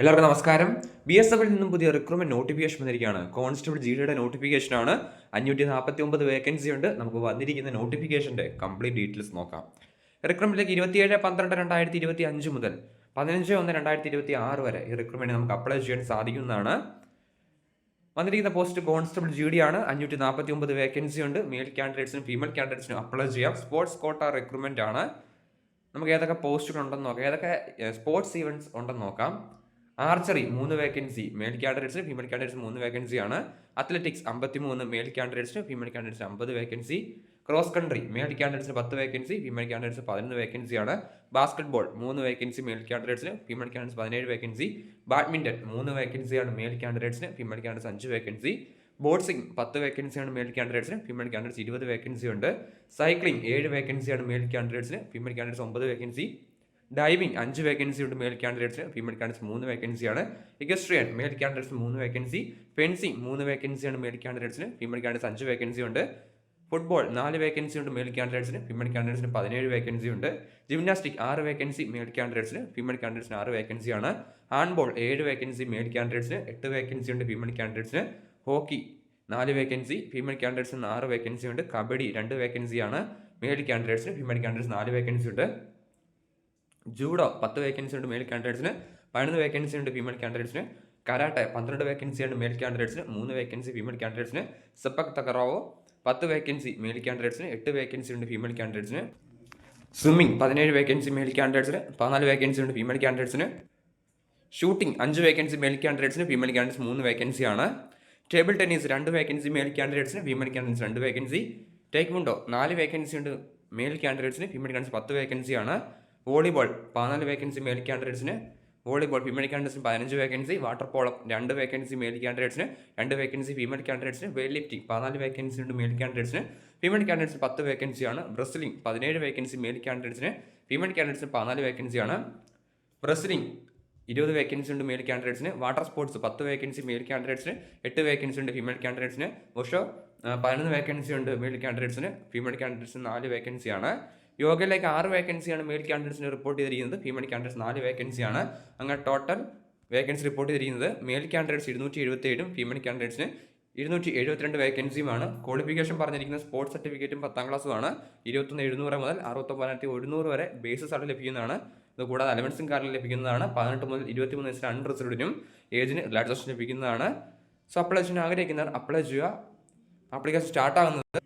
എല്ലാവർക്കും നമസ്കാരം. B S എഫിൽ നിന്നും പുതിയ റിക്രൂട്ട്മെന്റ് നോട്ടിഫിക്കേഷൻ വന്നിരിക്കുകയാണ്. കോൺസ്റ്റബിൾ ജിഡിയുടെ നോട്ടിഫിക്കേഷൻ ആണ് അഞ്ഞൂറ്റി നാൽപ്പത്തി ഒമ്പത് വേക്കൻസി ഉണ്ട്. നമുക്ക് വന്നിരിക്കുന്ന നോട്ടിഫിക്കേഷന്റെ കംപ്ലീറ്റ് ഡീറ്റെയിൽസ് നോക്കാം. റിക്രൂട്ട്മെന്റിലേക്ക് ഇരുപത്തിയേഴ് പന്ത്രണ്ട് രണ്ടായിരത്തി ഇരുപത്തി അഞ്ച് മുതൽ പതിനഞ്ച് ഒന്ന് രണ്ടായിരത്തി ഇരുപത്തി ആറ് വരെ ഈ റിക്രൂട്ട്മെന്റ് നമുക്ക് അപ്ലൈ ചെയ്യാൻ സാധിക്കുന്നതാണ്. വന്നിരിക്കുന്ന പോസ്റ്റ് കോൺസ്റ്റബിൾ ജി ഡി ആണ്. അഞ്ഞൂറ്റി നാൽപ്പത്തി ഒമ്പത് വേക്കൻസി ഉണ്ട് മെയിൽ കാൻഡിഡേറ്റ്സിനും ഫീമെയിൽ കാൻഡിഡേറ്റ്സിനും അപ്ലൈ ചെയ്യാം. സ്പോർട്സ് കോട്ട റിക്രൂട്ട്മെന്റ് ആണ്. നമുക്ക് ഏതൊക്കെ പോസ്റ്റുകൾ ഉണ്ടെന്ന് നോക്കാം. ഏതൊക്കെ സ്പോർട്സ് ഈവന്റ്സ് ഉണ്ടെന്ന് നോക്കാം. ആർച്ചറി മൂന്ന് വേക്കൻസി മെയിൽ കാൻഡിഡേറ്റ്സിന് ഫീമെയിൽ കാൻഡിഡേറ്റ്സ് മൂന്ന് വേക്കൻസി ആണ്. അത്ലറ്റിക്സ് അമ്പത്തി മൂന്ന് മെയിൽ കാൻഡിഡേറ്റ്സിന് ഫീമെയിൽ കാൻഡിഡേറ്റ്സ് അമ്പത് വേക്കൻസി. ക്രോസ് കൺട്രി മെയിൽ കാൻഡിഡേറ്റ്സിന് പത്ത് വേക്കൻസി ഫീമെയിൽ കാൻഡിഡേറ്റ്സ് പതിനൊന്ന് വേക്കൻസി ആണ്. ബാസ്കറ്റ് ബോൾ മൂന്ന് വേക്കൻസി മെയിൽ കാൻഡിഡേറ്റ്സിന് ഫീമെയിൽ കാൻഡിഡേറ്റ്സ് പതിനേഴ് വേക്കൻസി. ബാഡ്മിന്റൺ മൂന്ന് വേക്കൻസിയാണ് മെയിൽ കാൻഡിഡേറ്റ്സിന് ഫീമെയിൽ കാൻഡിഡേറ്റ്സ് അഞ്ച് വേക്കൻസി. ബോട്ട്സിംഗ് പത്ത് വേക്കൻസിയാണ് മെയിൽ കാൻഡിഡേറ്റ്സിന് ഫീമെയിൽ കാൻഡിഡേറ്റ്സ് ഇരുപത് വേക്കൻസി ഉണ്ട്. സൈക്ലിംഗ് ഏഴ് വേക്കൻസിയാണ് മെയിൽ കാൻഡിഡേറ്റ്സിന് ഫീമെയിൽ കാൻഡിഡേറ്റ്സ് ഒമ്പത് വേക്കൻസി. ഡൈവിംഗ് അഞ്ച് വേക്കൻസി ഉണ്ട് മെയിൽ കാൻഡിഡേറ്റ്സ് ഫീമെയിൽ കാൻഡിഡേറ്റ്സ് മൂന്ന് വേക്കൻസിയാണ് ഇഗസ്ട്രിയൻ മെയിൽ കാൻഡിഡേറ്റ്സ് മൂന്ന് വേക്കൻസി ഫെൻസിംഗ് മൂന്ന് വേക്കൻസിയാണ് മെയിൽ കാൻഡിഡേറ്റ്സിന് ഫീമെയിൽ കാൻഡിഡേറ്റ്സ് അഞ്ച് വേക്കൻസി ഉണ്ട്. ഫുട്ബോൾ നാല് വേക്കൻസി ഉണ്ട് മെയിൽ കാൻഡിഡേറ്റ്സിന് ഫീമെയിൽ കാൻഡിഡേറ്റ്സിന് പതിനേഴ് വേക്കൻസി ഉണ്ട്. ജിംനാസ്റ്റിക് ആറ് വേക്കൻസി മെയിൽ കാൻഡിഡേറ്റ്സിന് ഫീമെയിൽ കാൻഡിഡേറ്റ്സിന് ആറ് വേക്കൻസിയാണ് ഹാൻഡ്ബോൾ ഏഴ് വേക്കൻസി മെയിൽ കാൻഡിഡേറ്റ്സിന് എട്ട് വേക്കൻസി ഉണ്ട് ഫീമെയിൽ കാൻഡിഡേറ്റ്സിന് ഹോക്കി നാല് വേക്കൻസി ഫീമെയിൽ കാൻഡിഡേറ്റ്സിന് ആറ് വേക്കൻസി ഉണ്ട്. കബഡി രണ്ട് വേക്കൻസിയാണ് മെയിൽ കാൻഡിഡേറ്റ്സിന് ഫീമെയിൽ കാൻഡിഡേറ്റ്സ് നാല് വേക്കൻസി ഉണ്ട്. ജൂഡോ പത്ത് വേക്കൻസി ഉണ്ട് മെയിൽ കാൻഡിഡേറ്റ്സിന് പതിനൊന്ന് വേക്കൻസി ഉണ്ട് ഫീമെയിൽ കാൻഡിഡേറ്റ്സിന് കരാട്ടെ പന്ത്രണ്ട് വേക്കൻസി ഉണ്ട് മെയിൽ കാൻഡിഡേറ്റ്സിന് മൂന്ന് വേക്കൻസി ഫീമെയിൽ കാൻഡിഡേറ്റ്സിന് സെപ്പക് തകറാവോ പത്ത് വേക്കൻസി മെയിൽ കാൻഡിഡേറ്റ്സിന് എട്ട് വേക്കൻസി ഉണ്ട് ഫീമെയിൽ കാൻഡിഡേറ്റ്സിന് സ്വിമ്മിംഗ് പതിനേഴ് വേക്കൻസി മെയിൽ കാൻഡിഡേറ്റ്സിന് പതിനാല് വേക്കൻസി ഉണ്ട് ഫീമെയിൽ കാൻഡിഡേറ്റ്സിന് ഷൂട്ടിംഗ് അഞ്ച് വേക്കൻസി മെയിൽ കാൻഡിഡേറ്റ്സിന് ഫീമെയിൽ കാൻഡിഡേറ്റ്സ് മൂന്ന് വേക്കൻസിയാണ് ടേബിൾ ടെന്നീസ് രണ്ട് വേക്കൻസി മെയിൽ കാൻഡിഡേറ്റ്സിന് ഫീമെയിൽ കാൻഡിഡേറ്റ്സ് രണ്ട് വേക്കൻസി ടേക്ക് മുണ്ടോ നാല് വേക്കൻസി ഉണ്ട് മെയിൽ കാൻഡിഡേറ്റ്സിന് ഫീമെയിൽ കാൻഡിഡേറ്റ്സ് പത്ത് വേക്കൻസിയാണ് വോളിബോൾ പതിനാല് വേക്കൻസി മെയിൽ കാൻഡിഡേറ്റ്സിന് വോളിബോൾ ഫീമെയിൽ കാൻഡിഡേറ്റ്സിന് പതിനഞ്ച് വേക്കൻസി വാട്ടർ പോളം രണ്ട് വേക്കൻസി മെയിൽ കാൻഡിഡേറ്റ്സിന് രണ്ട് വേക്കൻസി ഫീമെയിൽ കാൻഡിഡേറ്റ്സിന് വെയിറ്റ് ലിഫ്റ്റിംഗ് പതിനാല് വേക്കൻസി ഉണ്ട് മെയിൽ കാൻഡിഡേറ്റ്സിന് ഫീമെയിൽ കാൻഡിഡേറ്റ്സിന് പത്ത് വേക്കൻസിയാണ് ബ്രസ്ലിംഗ് പതിനേഴ് വേക്കൻസി മെയിൽ കാൻഡിഡേറ്റ്സിന് ഫീമെയിൽ കാൻഡിഡേറ്റ്സിന് പതിനാല് വേക്കൻസിയാണ് ബ്രസ്ലിംഗ് ഇരുപത് വേക്കൻസി ഉണ്ട് മെയിൽ കാൻഡിഡേറ്റ്സിന് വാട്ടർ സ്പോർട്സ് പത്ത് വേക്കൻസി മെയിൽ കാൻഡിഡേറ്റ്സിന് എട്ട് വേക്കൻസി ഉണ്ട് ഫീമെയിൽ കാൻഡിഡേറ്റ്സിന് ഉഷോ പതിനൊന്ന് വേക്കൻസി ഉണ്ട് മെയിൽ കാൻഡിഡേറ്റ്സിന് ഫീമെയിൽ കാൻഡിഡേറ്റ്സിന് നാല് വേക്കൻസിയാണ് യോഗയിലേക്ക് ആറ് വേക്കൻസിയാണ് മെയിൽ ക്യാൻഡിഡേറ്റ്സിന് റിപ്പോർട്ട് ചെയ്തിരിക്കുന്നത്. ഫീമെയിൽ ക്യാൻഡിഡേറ്റ്സ് നാല് വേക്കൻസിയാണ് അങ്ങനെ ടോട്ടൽ വേക്കൻസി റിപ്പോർട്ട് ചെയ്തിരിക്കുന്നത്. മെയിൽ ക്യാൻഡിഡേറ്റ്സ് ഇരുന്നൂറ്റി എഴുപത്തേഴും ഫീമെയിൽ ക്യാൻഡിഡേറ്റ്സിന് ഇരുന്നൂറ്റി എഴുപത്തിരണ്ട് വേക്കൻസിയുമാണ് ക്വാളിഫിക്കേഷൻ പറഞ്ഞിരിക്കുന്നത് സ്പോർട്സ് സർട്ടിഫിക്കറ്റും പത്താം ക്ലാസ്സുമാണ് ഇരുപത്തൊന്ന് എഴുന്നൂറ് മുതൽ അറുപത്തൊമ്പതിനായിരത്തി ഒരുന്നൂറ് വരെ ബേസിസ് ആണ് ലഭിക്കുന്നതാണ്. കൂടാതെ അലവൻസും കാർഡിൽ ലഭിക്കുന്നതാണ്. പതിനെട്ട് മുതൽ ഇരുപത്തി മൂന്ന് വയസ്സിന് അൺറിസർവ്ഡിനും ഏജിന് റിലാക്സേഷൻ ലഭിക്കുന്നതാണ്. സോ അപ്ലൈ ചെയ്യാൻ ആഗ്രഹിക്കുന്നവർ അപ്ലൈ ചെയ്യുക. ആപ്ലിക്കേഷൻ സ്റ്റാർട്ട് ആകുന്നത്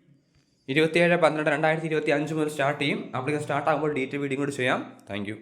ഇരുപത്തിയേഴ് പന്ത്രണ്ട് രണ്ടായിരത്തി ഇരുപത്തി അഞ്ച് മുതൽ സ്റ്റാർട്ട് ചെയ്യും. അപ്ലിക്കേഷൻ സ്റ്റാർട്ട് ആകുമ്പോൾ ഡീറ്റെയിൽ വീഡിയോ കൂടി ചെയ്യാം. താങ്ക്